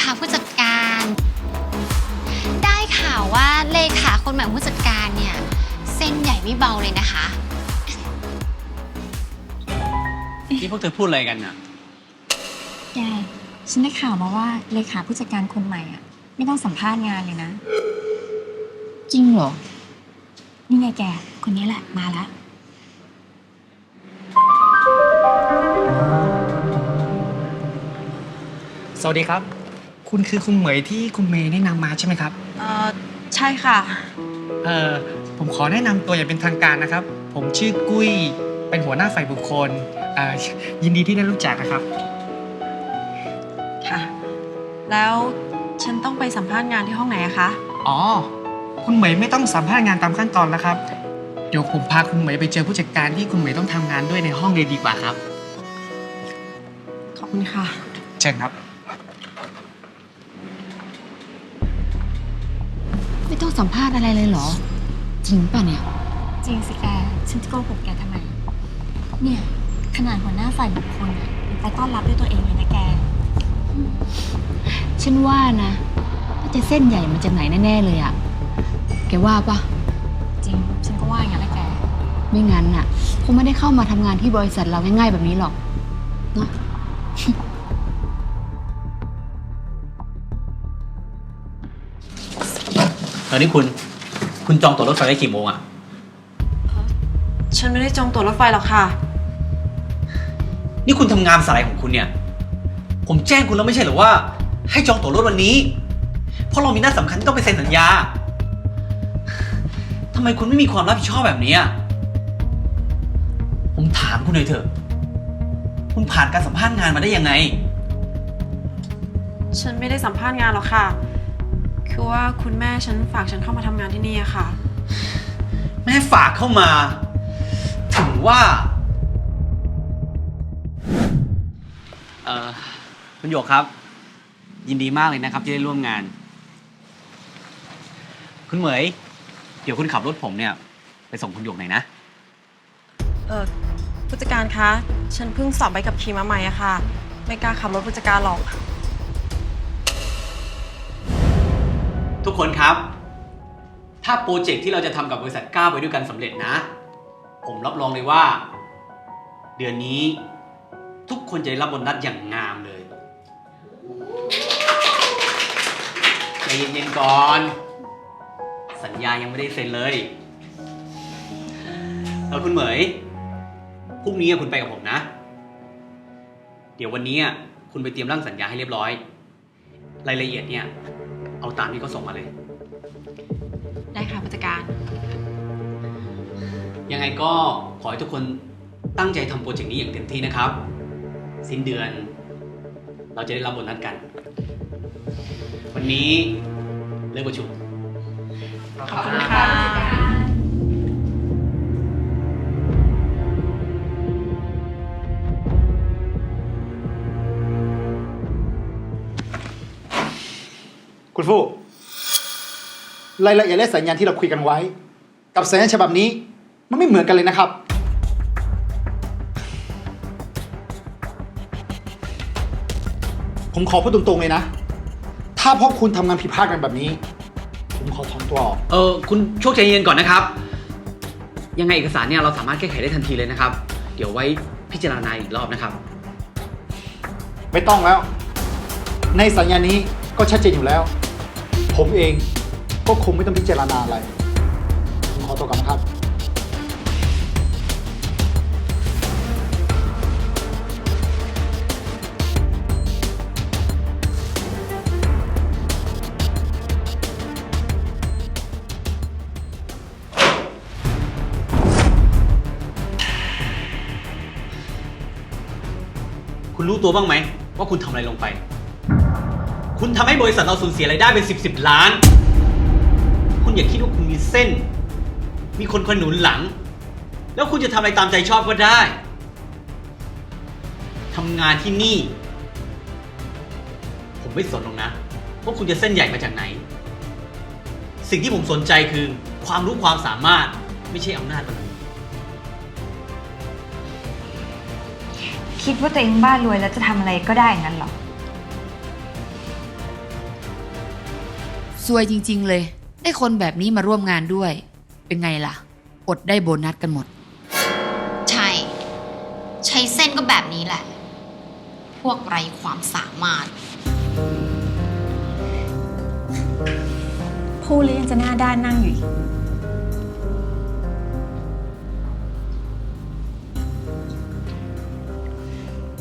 ขาผู้จัดการ ได้ข่าวว่าเลขาคนใหม่ของผู้จัดการเนี่ย เส้นใหญ่ไม่เบาเลยนะคะ นี่พวกเธอพูดอะไรกันน่ะ แกฉันได้ข่าวมาว่าเลขาผู้จัดการคนใหม่อะ ไม่ต้องสัมภาษณ์งานเลยนะ จริงเหรอ นี่ไงแก คนนี้แหละมาแล้วสวัสดีครับ คุณคือคุณเหมยที่คุณเมย์แนะนำมาใช่ไหมครับ เอ่อใช่ค่ะ เอ่อผมขอแนะนำตัวอย่างเป็นทางการนะครับ ผมชื่อกุ้ย เป็นหัวหน้าฝ่ายบุคคลเอ่อยินดีที่ได้รู้จักนะครับ ค่ะ แล้วฉันต้องไปสัมภาษณ์งานที่ห้องไหนอะคะ อ๋อ คุณเหมยไม่ต้องสัมภาษณ์งานตามขั้นตอนแล้วครับ เดี๋ยวผมพาคุณเหมยไปเจอผู้จัดการที่คุณเหมยต้องทำงานด้วยในห้องเลยดีกว่าครับ ขอบคุณค่ะ เชิญครับ สัมภาษณ์อะไรเลยเหรอ จริงป่ะเนี่ย จริงสิแก ฉันจะโกหกแกทำไม เนี่ย ขนาดหัวหน้าฝ่ายบุคคลอะยังไปต้อนรับด้วยตัวเองเลยนะแก ฉันว่านะน่าจะเส้นใหญ่มาจากไหนแน่ๆเลยอะแกว่าปะจริง ฉันก็ว่าอย่างนั้นแหละแก ไม่งั้นน่ะคงไม่ได้เข้ามาทำงานที่บริษัทเราง่ายๆแบบนี้หรอกเนาะ อนนี้คุณ คุณจองตั๋วรถไฟไว้กี่โมงอะฉันไม่ได้จองตั๋วรถไฟหรอกค่ะ นี่คุณทำงานสายของคุณเนี่ย ผมแจ้งคุณแล้วไม่ใช่เหรือว่า ให้จองตั๋วรถวันนี้ เพราะเรามีนัดสำคัญที่ต้องไปเซ็นสัญญาทำไมคุณไม่มีความรับผิดชอบแบบนี้อะผมถามคุณหน่อยเถอะ คุณผ่านการสัมภาษณ์งานมาได้ยังไง ฉันไม่ได้สัมภาษณ์งานหรอกค่ะ คือว่าคุณแม่ฉันฝากฉันเข้ามาทำงานที่นี่อะค่ะ แม่ฝากเข้ามา ถึงว่า เอ่อคุณหยกครับ ยินดีมากเลยนะครับที่ได้ร่วมงาน คุณเหมย เดี๋ยวคุณขับรถผมเนี่ย ไปส่งคุณหยกหน่อยนะ เออผู้จัดการคะ ฉันเพิ่งสอบใบกับขี่มาใหม่อะค่ะ ไม่กล้าขับรถผู้จัดการหรอก ทุกคนครับ ถ้าโปรเจกต์ที่เราจะทำกับบริษัทก้าวไปด้วยกันสำเร็จนะ ผมรับรองเลยว่า เดือนนี้ทุกคนจะได้รับโบนัสอย่างงามเลยใจเย็นๆก่อน สัญญายังไม่ได้เซ็นเลยแล้วคุณเหมยพรุ่งนี้คุณไปกับผมนะ เดี๋ยววันนี้คุณไปเตรียมร่างสัญญาให้เรียบร้อย รายละเอียดเนี่ย เอาตามที่เขาส่งมาเลย ได้ค่ะผู้จัดการ ยังไงก็ขอให้ทุกคนตั้งใจทำโปรเจกต์นี้อย่างเต็มที่นะครับ สิ้นเดือน เราจะได้รับโบนัสกัน วันนี้เลิกประชุม ขอบคุณค่ะ คุณฟู่รายละเอียดและสัญญาณที่เราคุยกันไว้ กับสัญญาณฉบับนี้มันไม่เหมือนกันเลยนะครับ ผมขอพูดตรงๆเลยนะ ถ้าพวกคุณทำงานผิดพลาดกันแบบนี้ ผมขอถอนตัวออกเออคุณโชคใจเย็นก่อนนะครับ ยังไงเอกสารเนี่ยเราสามารถแก้ไขได้ทันทีเลยนะครับ เดี๋ยวไว้พิจารณาอีกรอบนะครับ ไม่ต้องแล้ว ในสัญญานี้ก็ชัดเจนอยู่แล้ว ผมเองก็คงไม่ต้องพิจารณาอะไรผมขอตัวกลับนะครับ คุณรู้ตัวบ้างไหมว่าคุณทำอะไรลงไป คุณทำให้บริษัทเราสูญเสียรายได้เป็นสิบสิบล้าน คุณอย่าคิดว่าคุณมีเส้น มีคนคอยหนุนหลัง แล้วคุณจะทำอะไรตามใจชอบก็ได้ทำงานที่นี่ ผมไม่สนหรอกนะว่าคุณจะเส้นใหญ่มาจากไหน สิ่งที่ผมสนใจคือความรู้ความสามารถไม่ใช่อำนาจบารมีคิดว่าตัวเองบ้านรวยแล้วจะทำอะไรก็ได้งั้นเหรอ ซวยจริง ๆ เลย ได้คนแบบนี้มาร่วมงานด้วย เป็นไงล่ะ อดได้โบนัสกันหมด ใช่ ใช้เส้นก็แบบนี้แหละ พวกไร้ความสามารถ พูดแล้วยังจะหน้าด้านนั่งอยู่อีก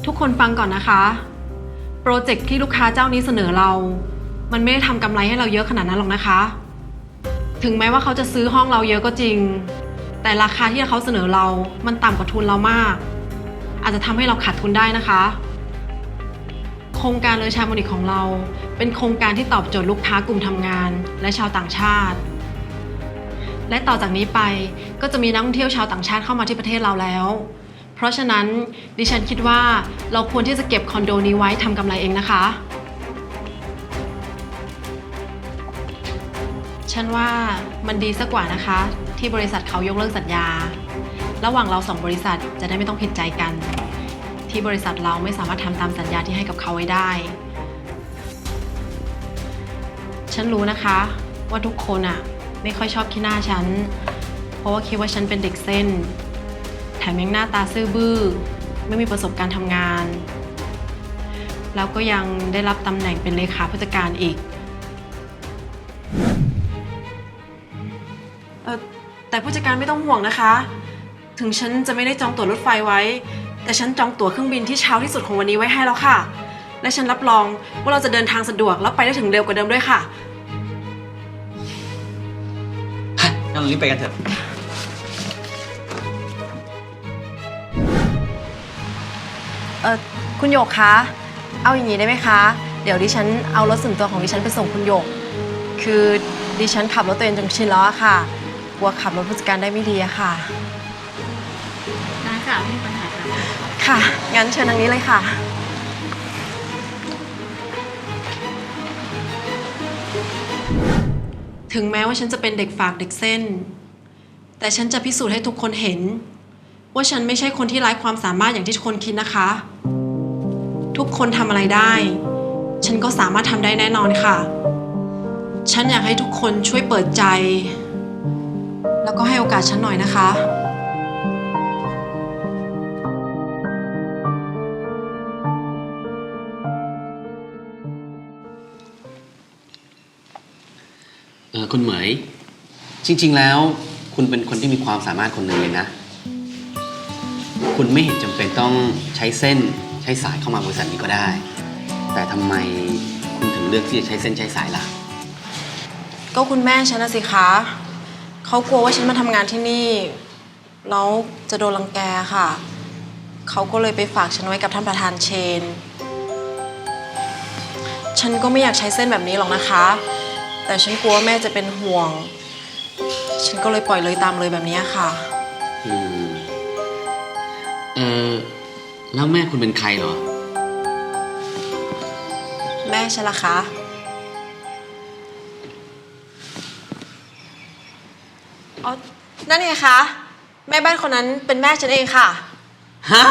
ทุกคนฟังก่อนนะคะ โปรเจกต์ที่ลูกค้าเจ้านี้เสนอเรา มันไม่ได้ทำกำไรให้เราเยอะขนาดนั้นหรอกนะคะ ถึงแม้ว่าเขาจะซื้อห้องเราเยอะก็จริง แต่ราคาที่เขาเสนอเรา มันต่ำกว่าทุนเรามาก อาจจะทำให้เราขาดทุนได้นะคะ โครงการเลอชาโมนิกของเรา เป็นโครงการที่ตอบโจทย์ลูกค้ากลุ่มทำงาน และชาวต่างชาติ และต่อจากนี้ไปก็จะมีนักท่องเที่ยวชาวต่างชาติเข้ามาที่ประเทศเราแล้ว เพราะฉะนั้นดิฉันคิดว่าเราควรที่จะเก็บคอนโดนี้ไว้ทำกำไรเองนะคะ ฉันว่ามันดีสักกว่านะคะ ที่บริษัทเขายกเลิกสัญญา ระหว่างเราสองบริษัทจะได้ไม่ต้องผิดใจกัน ที่บริษัทเราไม่สามารถทำตามสัญญาที่ให้กับเขาไว้ได้ ฉันรู้นะคะ ว่าทุกคนอะไม่ค่อยชอบขี้หน้าฉัน เพราะว่าคิดว่าฉันเป็นเด็กเส้น แถมยังหน้าตาซื่อบื้อ ไม่มีประสบการณ์ทำงาน แล้วก็ยังได้รับตำแหน่งเป็นเลขาผู้จัดการอีก แต่ผู้จัดการไม่ต้องห่วงนะคะ ถึงฉันจะไม่ได้จองตั๋วรถไฟไว้ แต่ฉันจองตั๋วเครื่องบินที่เช้าที่สุดของวันนี้ไว้ให้แล้วค่ะ และฉันรับรองว่าเราจะเดินทางสะดวกแล้วไปได้ถึงเร็วกว่าเดิมด้วยค่ะ งั้นเรารีบไปกันเถอะ เออคุณโยกคะ เอาอย่างนี้ได้ไหมคะ เดี๋ยวดิฉันเอารถส่วนตัวของดิฉันไปส่งคุณโยก คือดิฉันขับรถตัวเองจนชินแล้วอะค่ะ กลัวขับรถผู้จัดการได้ไม่ดีอะค่ะ ได้ค่ะไม่มีปัญหาค่ะค่ะ งั้นเชิญทางนี้เลยค่ะ ถึงแม้ว่าฉันจะเป็นเด็กฝากเด็กเส้น แต่ฉันจะพิสูจน์ให้ทุกคนเห็น ว่าฉันไม่ใช่คนที่ไร้ความสามารถอย่างที่ทุกคนคิดนะคะ ทุกคนทำอะไรได้ ฉันก็สามารถทำได้แน่นอนค่ะ ฉันอยากให้ทุกคนช่วยเปิดใจ แล้วก็ให้โอกาสฉันหน่อยนะคะ เออคุณเหมย จริง ๆ แล้ว คุณเป็นคนที่มีความสามารถคนหนึ่งเลยนะ คุณไม่เห็นจำเป็นต้องใช้เส้นใช้สายเข้ามาบริษัทนี้ก็ได้ แต่ทำไมคุณถึงเลือกที่จะใช้เส้นใช้สายล่ะ ก็คุณแม่ฉันนะสิคะ เขากลัวว่าฉันมาทำงานที่นี่แล้วจะโดนรังแกค่ะ เขาก็เลยไปฝากฉันไว้กับท่านประธานเชน ฉันก็ไม่อยากใช้เส้นแบบนี้หรอกนะคะ แต่ฉันกลัวว่าแม่จะเป็นห่วง ฉันก็เลยปล่อยเลยตามเลยแบบนี้ค่ะ อืมเออแล้วแม่คุณเป็นใครเหรอ แม่ฉันล่ะคะ อ๋อนั่นไงคะ แม่บ้านคนนั้นเป็นแม่ฉันเองค่ะ ฮะ